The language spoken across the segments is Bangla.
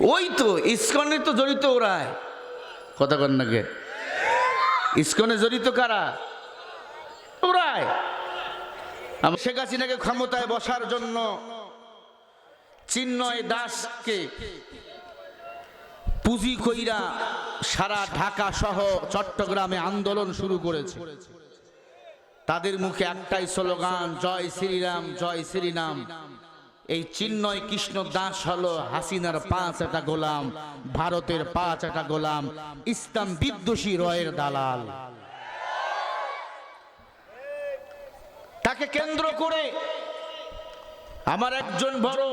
ওই তো, ইস্কনে তো জড়িত ওরাই কথা কন নাকি ইস্কনে জড়িত কারা? আম- শেখ হাসিনাকে ক্ষমতায় বসার জন্য চিন্ময় দাসকে পুঁজি কইরা সারা ঢাকা সহ চট্টগ্রামে আন্দোলন শুরু করেছে। তাদের মুখে একটাই স্লোগান, জয় শ্রীরাম জয় শ্রীরাম। এই চিন্ময় কৃষ্ণ দাস হলো হাসিনার পাঁচ একটা গোলাম, ভারতের পাঁচ একটা গোলাম, ইসলাম বিদ্বেষী রয়ের দালাল। তাকে কেন্দ্র করে আমার একজন বড়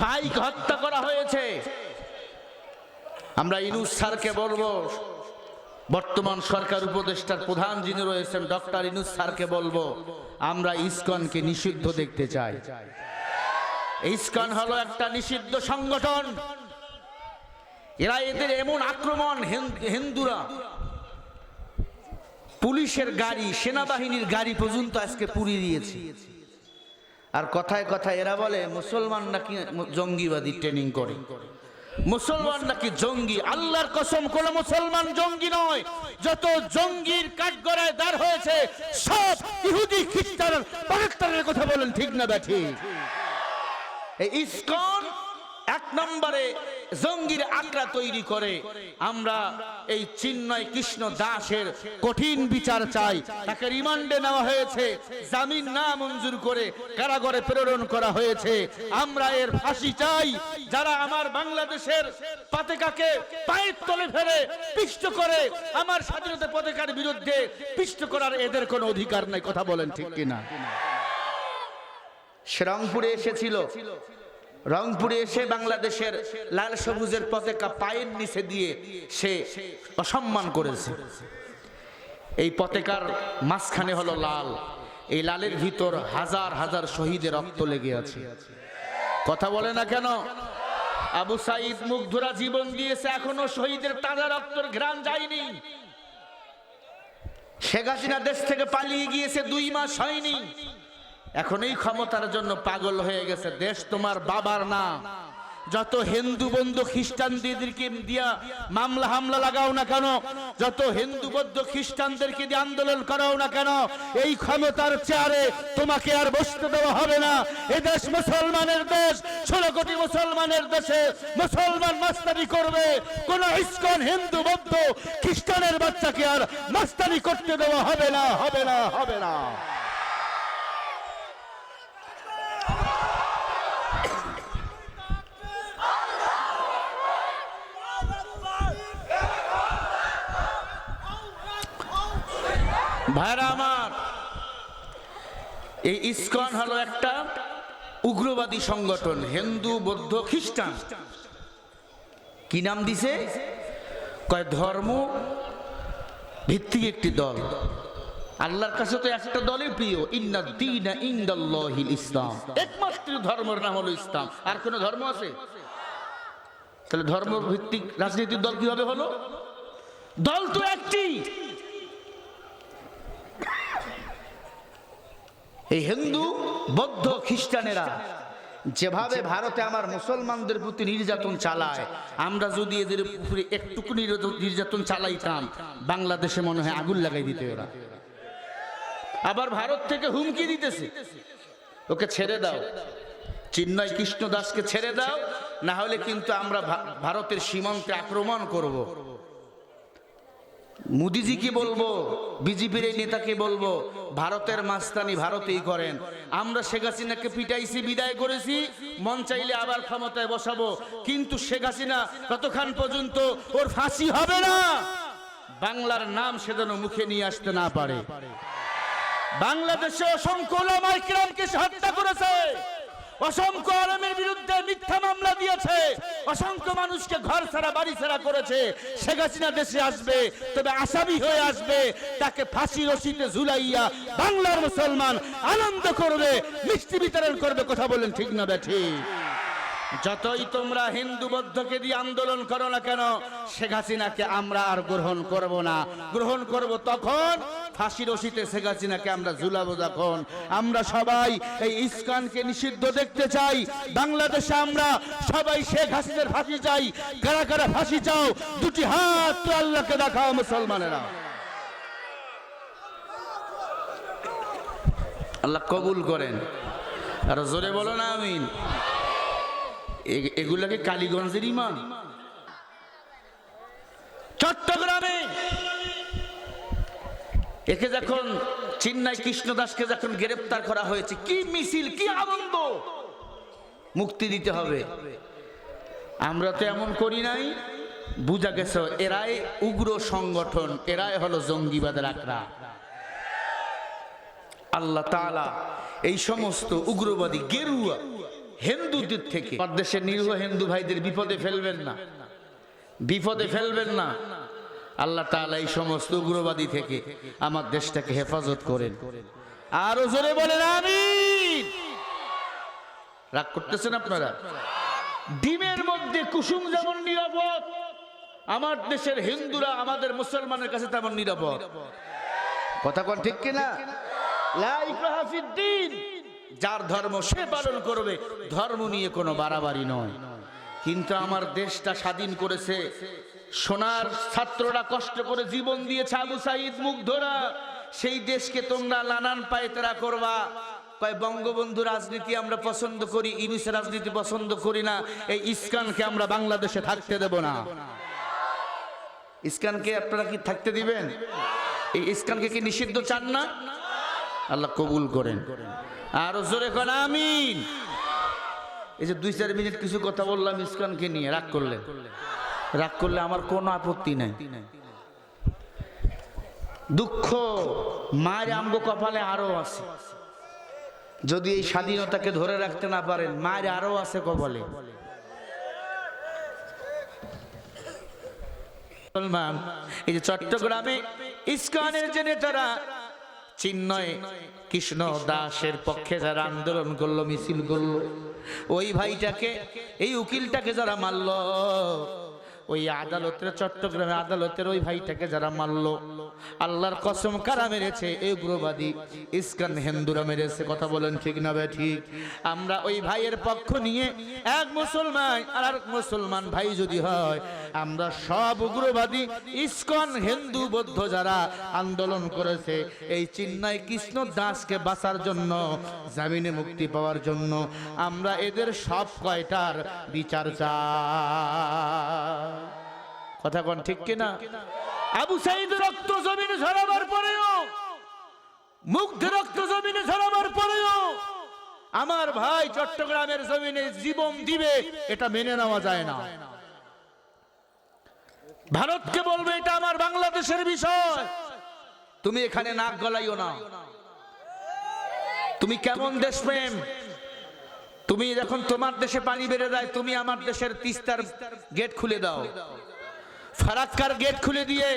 ভাইকে হত্যা করা হয়েছে। আমরা ইনুস স্যারকে বলব বর্তমান সরকার উপদেষ্টার প্রধান যিনি রয়েছেন ডক্টর ইনুস স্যারকে বলব, আমরা ইসকনকে নিষিদ্ধ দেখতে চাই। ইসকন হলো একটা নিষিদ্ধ সংগঠন। এরা এদের এমন আক্রমণ হিন্দুরা। পুলিশের গাড়ি, সেনাবাহিনীর গাড়ি পর্যন্ত আজকে পুড়িয়ে দিয়েছে। আর কথায় কথায় এরা বলে মুসলমান নাকি জঙ্গিবাদী ট্রেনিং করে? মুসলমান নাকি জঙ্গি? আল্লাহর কসম, কোন মুসলমান জঙ্গি নয়। যত জঙ্গির কাঠগড়ায় দাঁড় হয়েছে, সব ইহুদি, খ্রিস্টান পাকিস্তানের কথা বলেন, ঠিক না, ব্যাঠি? ইস্কন এক নম্বরে জঙ্গির আগ্রা তৈরি করে। আমরা এই চিন্ময় কৃষ্ণ দাসের কঠিন বিচার চাই। তাকে রিমান্ডে নেওয়া হয়েছে। জামিন না মঞ্জুর করে কারাগারে প্রেরণ করা হয়েছে। আমরা এর ফাঁসি চাই। যারা আমার বাংলাদেশের পতাকাকে পায়ের তলে ফেলে পিষ্ট করে, আমার স্বাধীনতা পতাকার বিরুদ্ধে পিষ্ট করার এদের কোনো অধিকার নাই। কথা বলেন ঠিক কিনা? সে রংপুরে এসেছিল। রংপুরে এসে বাংলাদেশের লাল সবুজের পতাকা পায়ের নিচে দিয়ে সে অসম্মান করেছে। এই পতাকার মাঝখানে হলো লাল। এই লালের ভিতর হাজার হাজার শহীদের রক্ত লেগে আছে। কথা বলে না কেন? আবু সাইদ মুগ্ধরা জীবন দিয়েছে, এখনও শহীদের তাজা রক্তর ঘ্রাণ যায়নি। শেখ হাসিনা দেশ থেকে পালিয়ে গিয়েছে, দুই মাস হয়নি। এখন এই ক্ষমতার জন্য পাগল হয়ে গেছে। দেশ তোমার বাবার না। যত হিন্দু বন্ধু খ্রিস্টানদেরকে দিয়া মামলা হামলা লাগাও না কেন, যত হিন্দু বৌদ্ধ খ্রিস্টানদেরকে দিয়ে আন্দোলন করাও না কেন, এই ক্ষমতার চেয়ারে তোমাকে আর বসতে দেওয়া হবে না। এ দেশ মুসলমানের দেশ, ষোলো কোটি মুসলমানের দেশে মুসলমান মাস্তানি করবে। কোন ইস্কন হিন্দু বৌদ্ধ খ্রিস্টানের বাচ্চাকে আর মাস্তানি করতে দেওয়া হবে না হবে না হবে না। ভাইরা আমার, এই ইসকন হলো একটা উগ্রবাদী সংগঠন, হিন্দু, বৌদ্ধ, খ্রিস্টান। কি নাম দিছে? কয়, ধর্ম ভিত্তিক একটি দল। আল্লাহর কাছে তো একটা দলই প্রিয়। ইন্না দিনা ইন্দাল্লাহিল ইসলাম। একমাত্র ধর্মের নাম হলো ইসলাম। আর কোন ধর্ম আছে? তাহলে ধর্ম ভিত্তিক রাজনৈতিক দল কীভাবে হলো? দল তো একটি। এই হিন্দু বৌদ্ধ খ্রিস্টানেরা যেভাবে ভারতে আমার মুসলমানদের প্রতি নির্যাতন চালায় আমরা যদি এদের উপরে একটুকু নির্যাতন- চালাইতাম বাংলাদেশে মনে হয় আগুন লাগাই দিতে ওরা আবার ভারত থেকে হুমকি দিতেছে। ওকে ছেড়ে দাও। চিন্ময় কৃষ্ণ দাসকে ছেড়ে দাও না হলে কিন্তু আমরা ভারতের সীমান্তে আক্রমণ করব। মোদিজিকে বলব, বিজেপির এই নেতাকে বলব, ভারতের মাস্তানি ভারতেই করেন। আমরা শেখ হাসিনাকে পিটাইছি, বিদায় করেছি, মন চাইলে আবার ক্ষমতায় বসাবো। কিন্তু শেখ হাসিনা ততক্ষণ পর্যন্ত ওর ফাঁসি হবে না। বাংলার নাম সে যেন মুখে নিয়ে আসতে না পারে। বাংলাদেশে অসংখ্য হত্যা করেছে। অসংখ্য আলমের বিরুদ্ধে মিথ্যা মামলা দিয়েছে। অসংখ্য মানুষকে ঘর ছাড়া, বাড়ি ছাড়া করেছে। শেখ হাসিনা দেশে আসবে, তবে আসামি হয়ে আসবে। তাকে ফাঁসি রশিতে ঝুলাইয়া বাংলার মুসলমান আনন্দ করবে, মিষ্টি বিতরণ করবে, কথা বলেন ঠিক না বেঠি যতই তোমরা হিন্দু বৌদ্ধকে দিয়ে আন্দোলন করো না কেন, শেখ হাসিনাকে আমরা আর গ্রহণ করব না। গ্রহণ করব তখন ফাঁসি রশিতে শেখ হাসিনাকে আমরা ঝুলাবো যখন। আমরা সবাই এই ইস্কানকে নিষিদ্ধ দেখতে চাই। বাংলাদেশে আমরা সবাই শেখ হাসিনার ফাঁসি চাই। কারা কারা ফাঁসি চাও, দুটি হাত তো আল্লাহকে দেখাও মুসলমানেরা। আল্লাহ কবুল করেন। আর জোরে বলো না, আমিন। এগুলাকে কালীগঞ্জের ইমাম? চট্টগ্রামে একে যখন চিন্নাই কৃষ্ণদাসকে যখন গ্রেপ্তার করা হয়েছে, কি মিছিল, কি আনন্দ? মুক্তি দিতে হবে। আমরা তো এমন করি নাই। বুঝা গেছে, এরাই উগ্র সংগঠন, এরাই হলো জঙ্গিবাদের আকরা আল্লাহ তাআলা এই সমস্ত উগ্রবাদী গেরুয়া হিন্দুদের থেকে দেশের নিরীহ হিন্দু ভাইদের বিপদে ফেলবেন না। বিপদে ফেলবেন না। আল্লাহ তাআলা এই সমস্ত উগ্রবাদী থেকে আমার দেশটাকে হেফাজত করেন। আরও জোরে বলেন, আমিন। রাগ করতেছেন আপনারা? ডিমের মধ্যে কুসুম যেমন নিরাপদ, আমার দেশের হিন্দুরা আমাদের মুসলমানের কাছে তেমন নিরাপদ। কথা কোন ঠিক কিনা। যার ধর্ম সে পালন করবে, ধর্ম নিয়ে কোনো বাড়াবাড়ি নয়। কিন্তু আমার দেশটা স্বাধীন করেছে। সোনার ছাত্ররা কষ্ট করে জীবন দিয়েছে আবু সাইদ মুগ্ধরা। সেই দেশকে তোমরা নানান পায়তারা করবা। বঙ্গবন্ধু রাজনীতি আমরা পছন্দ করি ইউনিস রাজনীতি পছন্দ করি না, এই ইস্কানকে আমরা বাংলাদেশে থাকতে দেব না। ইস্কানকে আপনারা কি থাকতে দিবেন? এই ইস্কানকে কি নিষিদ্ধ চান না? আল্লাহ কবুল করেন। আরও জোরে করেন আমিন। এই যে দুই চার মিনিট কিছু কথা বললাম, ইস্কানকে নিয়ে রাগ করলেন রাগ করলে আমার কোনো আপত্তি নাই। দুঃখ মায়ের আম্ব কপালে আরও আছে। যদি এই স্বাধীনতাকে ধরে রাখতে না পারেন, মায়ের আরও আছে কপালে। এই যে চট্টগ্রামে ইস্কনের যে নেতারা, চিন্ময় কৃষ্ণ দাসের পক্ষে যারা আন্দোলন করল মিছিল করল ওই ভাইটাকে এই উকিলটাকে যারা মারলো ওই আদালতের চট্টগ্রামে আদালতের ওই ভাইটাকে যারা মারলো। আল্লাহর কসম কারা মেরেছে? এই উগ্রবাদী। ইস্কান হিন্দুরা মেরেছে, কথা বলেন ঠিক না বে ঠিক? আমরা ওই ভাইয়ের পক্ষ নিয়ে এক মুসলমান আর এক মুসলমান ভাই যদি হয়, আমরা সব উগ্রবাদী, ইস্কন হিন্দু বৌদ্ধ যারা আন্দোলন করেছে, এই চিন্নাই কৃষ্ণ দাসকে বাঁচার জন্য, জামিনে মুক্তি পাওয়ার জন্য, আমরা এদের সব কয়টার বিচার চাই। কথা কোন ঠিক কিনা? আবু সাইদ রক্ত জমিনে ঝরাবার পরেও, মুগ্ধ রক্ত জমিনে ঝরাবার পরেও আমার ভাই চট্টগ্রামের জমিনে জীবন দিবে, এটা মেনে নেওয়া যায় না। ভারতকে বলবে, এটা আমার বাংলাদেশের বিষয়। তুমি এখানে নাক গলাইও না। তুমি কেমন দেশপ্রেম? তুমি যখন তোমার দেশে পানি বেড়ে যায়, তুমি আমার দেশের তিস্তার গেট খুলে দাও। ফারাক্কার গেট খুলে দিয়ে,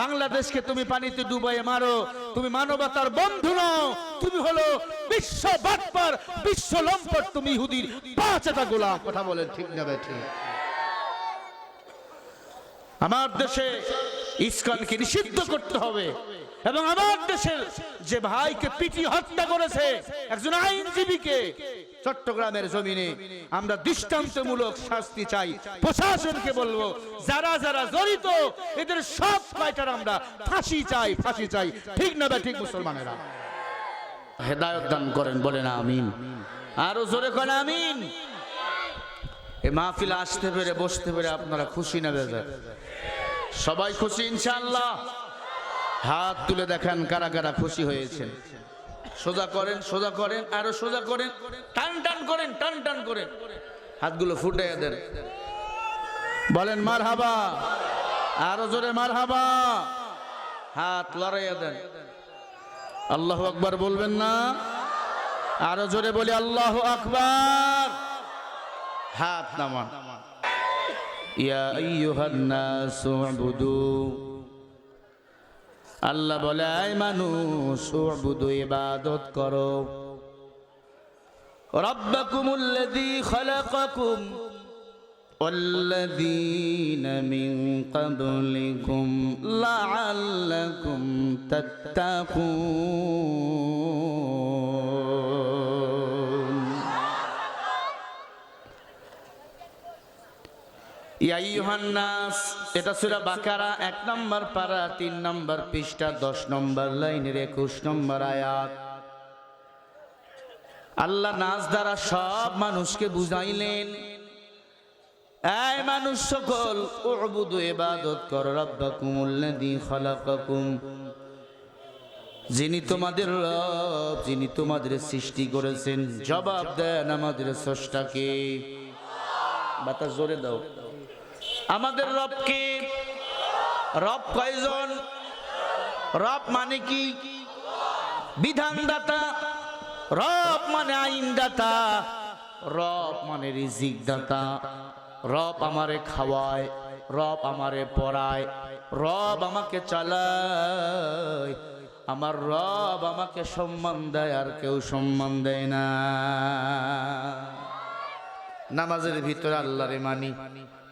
বাংলাদেশকে তুমি পানিতে ডুবাইয়ে মারো। তুমি মানবতার বন্ধু নও। তুমি হলো বিশ্ব বাটপার, বিশ্ব লম্পট। তুমি ইহুদির পাঁচটা গোলা কথা বলেন ঠিক না ঠিক আমার দেশে ইস্কনকে নিষিদ্ধ করতে হবে। এবং আমার দেশের যে ভাইকে পিটি হত্যা করেছে, একজন আইনজীবীকে চট্টগ্রামের জমিনে আমরা দৃষ্টান্তমূলক শাস্তি চাই। প্রশাসনকে বলব, যারা যারা জড়িত, এদের সব কয়টার আমরা ফাঁসি চাই ফাঁসি চাই। ঠিক না বা ঠিক মুসলমানেরা? হেদায়ত দান করেন, বলেন আমিন। আরও জোরে করেন আমিন। এই মাহফিলে আসতে পেরে, বসতে পেরে আপনারা খুশি না বেজার সবাই খুশি, ইনশাআল্লাহ। হাত তুলে দেখান কারা কারা খুশি হয়েছেন। সোজা করেন সোজা করেন, আরও সোজা করেন। টান টান করেন, টান টান করেন। হাতগুলো ফুটে দেন। বলেন মার হাবা আরও জোরে মার হাবা হাত লড়াইয়া দেন। আল্লাহ আকবার বলবেন না? আরও জোরে বলি, আল্লাহ আকবার। হাত নামান। ইয়া আইয়ুহান নাসু আল্লাহ বলে আয় মানুষ উবুদু ইবাদত করো রব্বাকুমুল্লাযী খালাকাকুম والذين من قبلكم لعلكم تتقون এক নম্বর পারা, তিন নম্বর পৃষ্ঠা, দশ নম্বর একুশ নম্বর আয়াত। আল্লাহ নাচ দ্বারা সব মানুষকে বুঝাইলেন, এই মানুষ সকল ইবাদত কর যিনি তোমাদের রব, যিনি তোমাদের সৃষ্টি করেছেন, জবাব দেন আমাদের স্রষ্টাকে। বাতাস জোরে দাও। আমাদের রবকে রব কয়জন? রব মানে কি? বিধানদাতা। রব মানে আইনদাতা। রব মানে রিজিক দাতা রব আমারে খাওয়ায়, রব আমারে পড়ায়, রব আমাকে চালায়। আমার রব আমাকে সম্মান দেয়, আর কেউ সম্মান দেয় না। নামাজের ভিতরে আল্লাহরে মানি।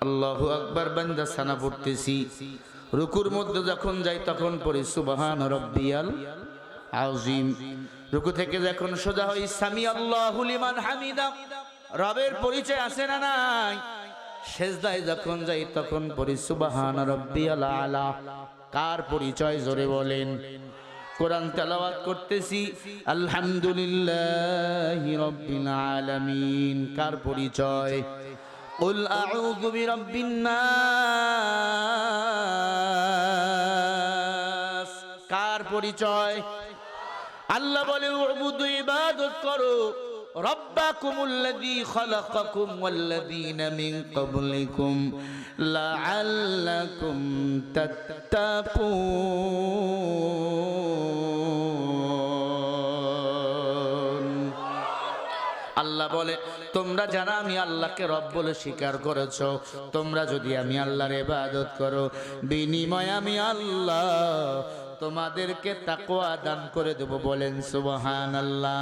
আল্লাহু আকবার বান্দা সানা পড়তেছি। রুকুর মধ্যে যখন যাই তখন পড়ি, সুবহান রব্বিয়াল আযীম। রুকু থেকে যখন সোজা হই, সামি আল্লাহু লিমান হামিদা। রবের পরিচয় আছে না নাই? সেজদায় যখন যাই তখন পড়ি, সুবহান রব্বিয়াল আলা। কার পরিচয় জোরে বলেন? কোরআন তেলাওয়াত করতেছি, আলহামদুলিল্লাহ রব্বিল আলামিন। কার পরিচয়? قل أعوذ برب الناس কার পরিচয় আল্লাহ বলে উবুদু ইবাদত করো রব্বাকুমুল্লাযী খালাকাকুম ওয়াল্লাযীনা মিন ক্বাবলিকুম লাআল্লাকুম তাত্তাকুন আল্লাহ বলে তোমরা যারা আমি আল্লাহকে রব বলে স্বীকার করেছ, তোমরা যদি আমি আল্লাহর ইবাদত করো, বিনিময় আমি আল্লাহ তোমাদেরকে তাকোয়া দান করে দেব বলেন সুবহানাল্লাহ।